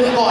ขึ้นก่อน ย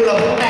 คือเราเพิ่งแต่